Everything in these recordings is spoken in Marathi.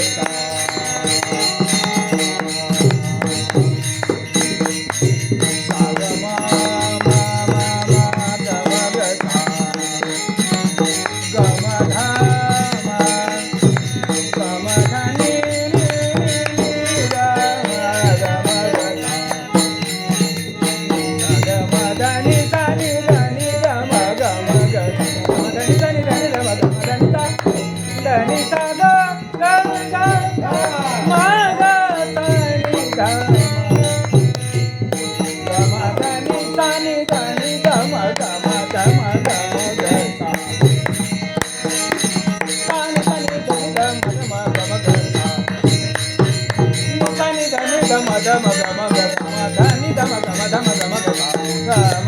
ಮಾತಾ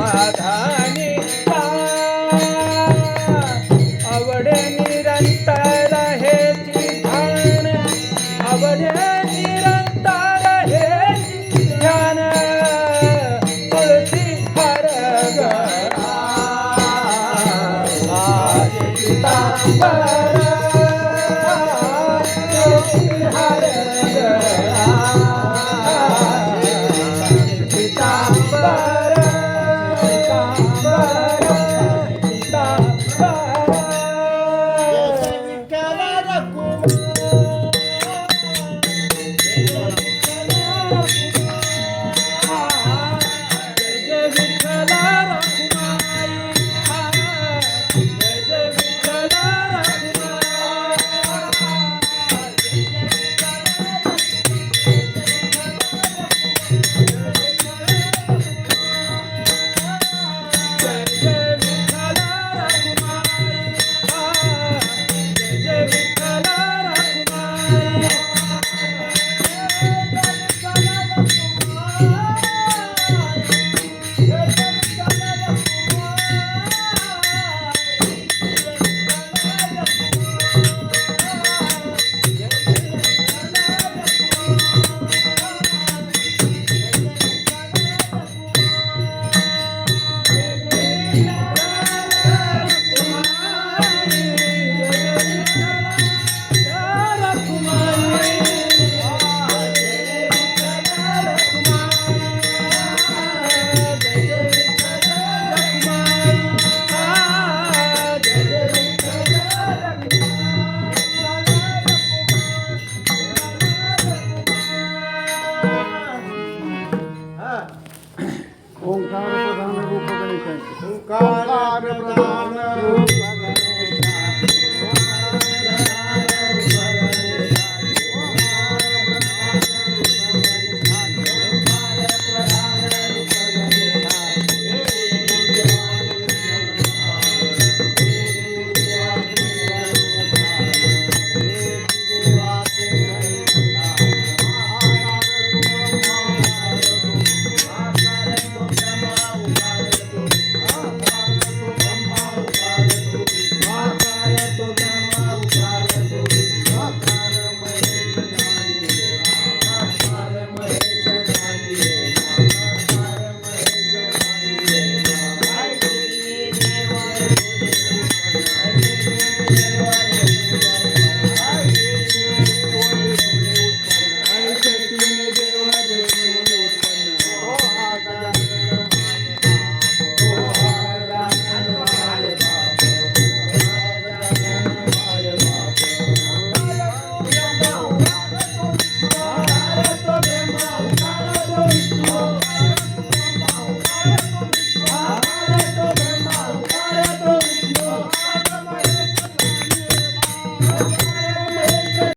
समाधानी सा. निरंतर हेची ध्यान. आवडे निरंतर ध्यान. तुळशी हर